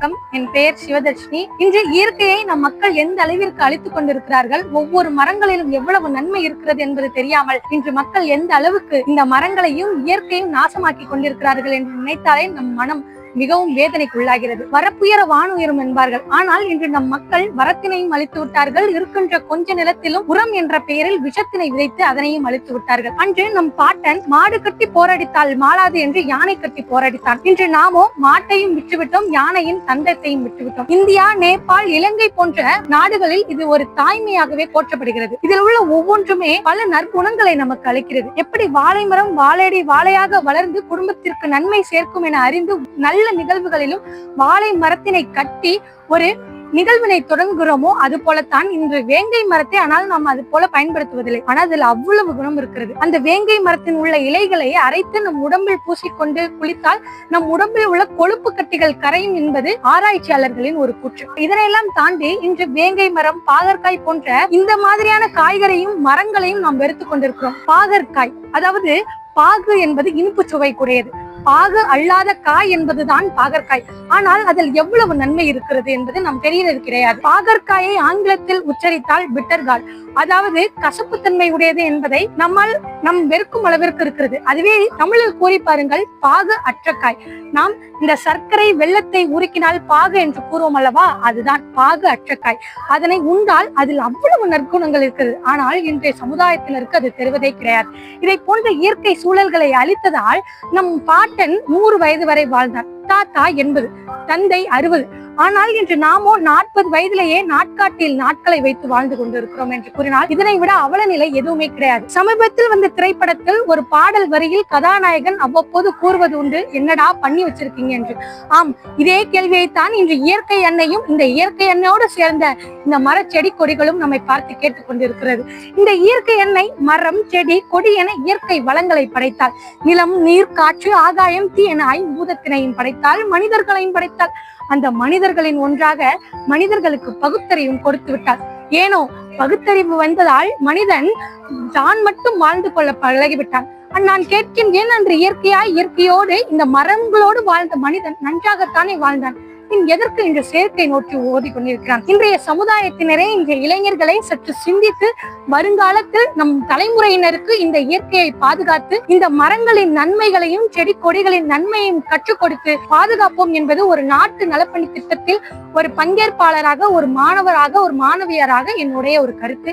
வணக்கம். என் பெயர் சிவதர்ஷினி. இன்று இயற்கையை நம் மக்கள் எந்த அளவிற்கு அழித்துக் கொண்டிருக்கிறார்கள் ஒவ்வொரு மரங்களிலும் எவ்வளவு நன்மை இருக்கிறது என்பது தெரியாமல் இன்று மக்கள் எந்த அளவுக்கு இந்த மரங்களையும் இயற்கையும் நாசமாக்கி கொண்டிருக்கிறார்கள் என்று நினைத்தாலே நம் மனம் மிகவும் வேதனைக்குள்ளாகிறது. வரப்புயர வானுயரும் என்பார்கள். ஆனால் இன்று நம் மக்கள் வரத்தினையும் அழித்து விட்டார்கள். இருக்கின்ற கொஞ்ச நிலத்திலும் உரம் என்ற பெயரில் விஷத்தினை விதைத்து அதனையும் அழித்து விட்டார்கள். அன்று நம் பாட்டன் மாடு கட்டி போராடித்தால் மாளாது என்று யானை கட்டி போராடித்தான். இன்று நாமோ மாட்டையும் விட்டுவிட்டோம் யானையின் தந்தத்தையும் விட்டுவிட்டோம் இந்தியா நேபாள் இலங்கை போன்ற நாடுகளில் இது ஒரு தாய்மையாகவே போற்றப்படுகிறது. இதில் உள்ள ஒவ்வொன்றுமே பல நற்குணங்களை நமக்கு அளிக்கிறது. எப்படி வாழை மரம் வாழையடி வாழையாக வளர்ந்து குடும்பத்திற்கு நன்மை சேர்க்கும் என அறிந்து நல்ல நிகழ்வுகளிலும் வாழை மரத்தினை கட்டி ஒரு நிகழ்வினை தொடங்குகிறோமோ அது போலத்தான் இன்று வேங்கை மரத்தை ஆனால் நாம் அது போல பயன்படுத்துவதில்லை. ஆனால் அதில் அவ்வளவு குணம் இருக்கிறது. அந்த வேங்கை மரத்தின் உள்ள இலைகளை அரைத்து நம் உடம்பில் பூசிக்கொண்டு குளித்தால் நம் உடம்பில் உள்ள கொழுப்பு கட்டிகள் கரையும் என்பது ஆராய்ச்சியாளர்களின் ஒரு கூற்று. இதனையெல்லாம் தாண்டி இன்று வேங்கை மரம் பாகற்காய் போன்ற இந்த மாதிரியான காய்கறையும் மரங்களையும் நாம் வெறுத்துக் கொண்டிருக்கிறோம். பாகற்காய் அதாவது பாகு என்பது இனிப்பு சுவை குறையது பாகு அல்லாத காய் என்பதுதான் பாகற்காய். ஆனால் அதில் எவ்வளவு நன்மை இருக்கிறது என்பது நாம் தெரியறது கிடையாது. பாகற்காயை ஆங்கிலத்தில் உச்சரித்தால் பிட்டர்கால் அதாவது கசப்புத்தன்மை உடையது என்பதை நம்மால் நம் வெறுக்கும் அளவிற்கு இருக்கிறது. அதுவே தமிழில் கூறி பாருங்கள் பாகு அற்றக்காய். நாம் இந்த சர்க்கரை வெள்ளத்தை உருக்கினால் பாகு என்று கூறுவோம் அல்லவா? அதுதான் பாகு அற்றக்காய். அதனை உண்டால் அதில் அவ்வளவு நற்குணங்கள் இருக்குது. ஆனால் இன்றைய சமுதாயத்தினருக்கு அது தெரிவதே கிடையாது. இதை போன்ற இயற்கை சூழல்களை அளித்ததால் நம் பாட்டன் நூறு வயது வரை வாழ்ந்தார். தாத்தா எண்பது தந்தை அறுபது. ஆனால் இன்று நாமோ நாற்பது வயதிலேயே நாட்காட்டில் நாட்களை வைத்து வாழ்ந்து கொண்டிருக்கிறோம் என்று கூறினால் இதனை விட அவல நிலை எதுவுமே கிடையாது. சமீபத்தில் வந்த திரைப்படத்தில் ஒரு பாடல் வரியில் கதாநாயகன் அவ்வப்போது கூறுவது உண்டு என்னடா பண்ணி வச்சிருக்கீங்க? என்று. ஆம் இதே கேள்வியைத்தான் இன்று இயற்கை எண்ணெயும் இந்த இயற்கை எண்ணெயோடு சேர்ந்த இந்த மர செடி கொடிகளும் நம்மை பார்த்து கேட்டுக்கொண்டிருக்கிறது இந்த இயற்கை எண்ணெய் மரம் செடி கொடி என இயற்கை வளங்களை படைத்தால் நிலம் நீர் காற்று ஆகாயம் தீ என ஐம்பூதத்தினையும் படைத்தால் மனிதர்களையும் படைத்தால் அந்த மனிதர் மனிதர்களின் ஒன்றாக மனிதர்களுக்கு பகுத்தறிவும் கொடுத்து விட்டார். ஏனோ பகுத்தறிவு வந்ததால் மனிதன் தான் மட்டும் வாழ்ந்து கொள்ள பழகிவிட்டான். நான் கேட்கின்றேன் அன்று இயற்கையாய் இயற்கையோடு இந்த மரங்களோடு வாழ்ந்த மனிதன் நன்றாகத்தானே வாழ்ந்தான். பின் எதற்கு இந்த செயற்கை நோக்கி ஓதி கொண்டிருக்கிறான். இன்றைய சமுதாயத்தினரே இன்றைய இளைஞர்களை சற்று சிந்தித்து வருங்காலத்தில் நம் தலைமுறையினருக்கு இந்த இயற்கையை பாதுகாத்து இந்த மரங்களின் நன்மைகளையும் செடி கொடிகளின் நன்மையையும் கற்றுக் கொடுத்து பாதுகாப்போம் என்பது ஒரு நாட்டு நலப்பணி திட்டத்தில் ஒரு பங்கேற்பாளராக ஒரு மாணவராக ஒரு மாணவியராக என்னுடைய ஒரு கருத்து.